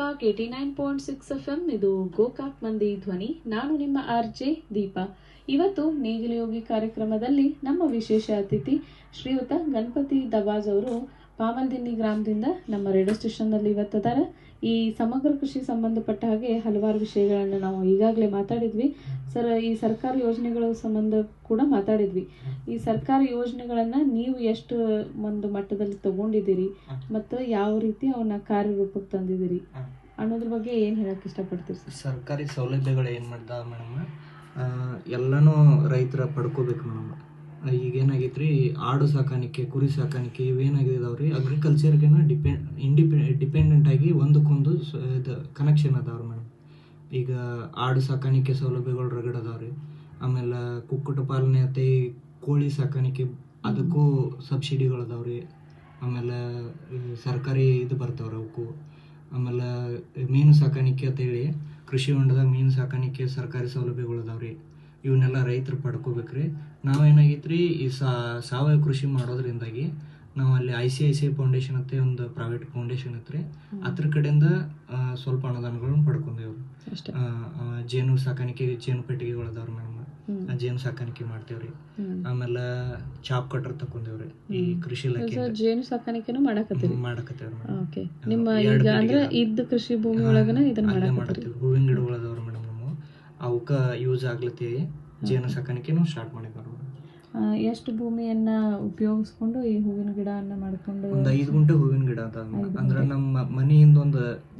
Gokak nine point six F M ಇದು ಗೋಕಾಕ್ ಮಂದಿ ಧ್ವನಿ. ನಾನು ನಿಮ್ಮ ಆರ್ ಜೆ ದೀಪಾ. ಇವತ್ತು ನೇಗಿಲಯೋಗಿ ಕಾರ್ಯಕ್ರಮದಲ್ಲಿ ನಮ್ಮ ವಿಶೇಷ ಅತಿಥಿ ಶ್ರೀಯುತ ಗಣಪತಿ ದವಾಜ್ ಅವರು ಪಾಮಲ್ದಿನ್ನಿ ಗ್ರಾಮದಿಂದ ನಮ್ಮ ರೇಡಿಯೋ ಸ್ಟೇಷನ್ನಲ್ಲಿ ಇವತ್ತದಾರ ಈ ಸಮಗ್ರ ಕೃಷಿ ಸಂಬಂಧಪಟ್ಟ ಹಾಗೆ ಹಲವಾರು ವಿಷಯಗಳನ್ನು ನಾವು ಈಗಾಗಲೇ ಮಾತಾಡಿದ್ವಿ. ಸರ್, ಈ ಸರ್ಕಾರ ಯೋಜನೆಗಳ ಸಂಬಂಧ ಕೂಡ ಮಾತಾಡಿದ್ವಿ. ಈ ಸರ್ಕಾರ ಯೋಜನೆಗಳನ್ನ ನೀವು ಎಷ್ಟು ಒಂದು ಮಟ್ಟದಲ್ಲಿ ತಗೊಂಡಿದ್ದೀರಿ? ಮತ್ತು ಯಾವ ರೀತಿ ಅವನ್ನ ಕಾರ್ಯರೂಪಕ್ಕೆ ತಂದಿದ್ದೀರಿ. ಅನ್ನೋದ್ರ ಬಗ್ಗೆ ಏನು ಹೇಳಕ್ಕೆ ಇಷ್ಟಪಡ್ತೀರಿ ಸರ್? ಸರ್ಕಾರಿ ಸೌಲಭ್ಯಗಳು ಏನು ಮಾಡ್ದ ಮೇಡಮ್? ಎಲ್ಲನೂ ರೈತರ ಪಡ್ಕೋಬೇಕು ಮೇಡಮ್. ಈಗೇನಾಗೈತ್ರಿ, ಆಡು ಸಾಕಾಣಿಕೆ, ಕುರಿ ಸಾಕಾಣಿಕೆ ಇವೇನಾಗಿದಾವ್ರಿ? ಅಗ್ರಿಕಲ್ಚರ್ಗೆನ ಡಿಪೆಂಡ್ ಇಂಡಿಪೆ ಡಿಪೆಂಡೆಂಟ್ ಆಗಿ ಒಂದಕ್ಕೊಂದು ಇದು ಕನೆಕ್ಷನ್ ಅದಾವ್ರಿ ಮೇಡಮ್ ಈಗ ಆಡು ಸಾಕಾಣಿಕೆ ಸೌಲಭ್ಯಗಳು ರಗಡ್ ಅದಾವ್ರಿ. ಆಮೇಲೆ ಕುಕ್ಕುಟ ಪಾಲನೆ ಅತ್ತೆ ಕೋಳಿ ಸಾಕಾಣಿಕೆ, ಅದಕ್ಕೂ ಸಬ್ಸಿಡಿಗಳು ಅದಾವ್ರಿ. ಆಮೇಲೆ ಸರ್ಕಾರಿ ಇದು ಬರ್ತಾವ್ರಿ ಅವಕ್ಕೂ ಆಮೇಲೆ ಮೀನು ಸಾಕಾಣಿಕೆ ಅಂತೇಳಿ, ಕೃಷಿ ಹೊಂಡದಾಗ ಮೀನು ಸಾಕಾಣಿಕೆ ಸರ್ಕಾರಿ ಸೌಲಭ್ಯಗಳು ಅದಾವ್ರಿ. ಇವನ್ನೆಲ್ಲ ರೈತರು ಪಡ್ಕೋಬೇಕ್ರಿ. ನಾವೇನಾಗೈತ್ರಿ ಈ ಸಾ ಸಾವಯವ ಕೃಷಿ ಮಾಡೋದ್ರಿಂದಾಗಿ ನಾವು ಅಲ್ಲಿ I C I C I foundation ಅಂತ ಒಂದು ಪ್ರೈವೇಟ್ ಫೌಂಡೇಶನ್ ಐತ್ರಿ. ಅದ್ರ ಕಡೆಯಿಂದ ಸ್ವಲ್ಪ ಅನುದಾನಗಳನ್ನ ಪಡ್ಕೊಂಡೇವ್ರಿ. ಜೇನು ಸಾಕಾಣಿಕೆ ಜೇನು ಪೆಟ್ಟಿಗೆಗಳು ಅದಾವ್ರಿ ಮೇಡಮ್ ಜೇನು ಸಾಕಾಣಿಕೆ ಮಾಡ್ತೇವ್ರಿ. ಆಮೇಲೆ ಚಾಪ್ ಕಟ್ರ್ ತಕೊಂಡೇವ್ರಿ ಈ ಕೃಷಿ ಜೇನು ಸಾಕಾಣಿಕೆನು ಮಾಡಕತ್ತೀವಿ ಮಾಡಕತ್ತೇವ್ರಿ ಮೇಡಮ್. ನಿಮ್ಮ ಎರಡ್ ಈಗ ಅಂದ್ರೆ ಇದ್ದ ಕೃಷಿ ಭೂಮಿ ಒಳಗನ ಇದನ್ನ ಮಾಡಕತ್ತೀವಿ ಹೂವಿನ ಗಿಡಗಳು ಯೂಸ್ ಆಗ್ಲತ್ತಿ ಜೇನು ಸಾಕಾಣಿಕೆನೂ ಸ್ಟಾರ್ಟ್ ಮಾಡಿದ್ರು ಆ, ಎಷ್ಟು ಭೂಮಿಯನ್ನ ಉಪಯೋಗಿಸ್ಕೊಂಡು ಈ ಹೂವಿನ ಗಿಡವನ್ನ ಮಾಡ್ಕೊಂಡು ಒಂದು ಐದು ಗುಂಟೆ ಹೂವಿನ ಗಿಡ ಅದ ಅಂದ್ರೆ ನಮ್ಮ ಮನೆಯಿಂದ ಒಂದು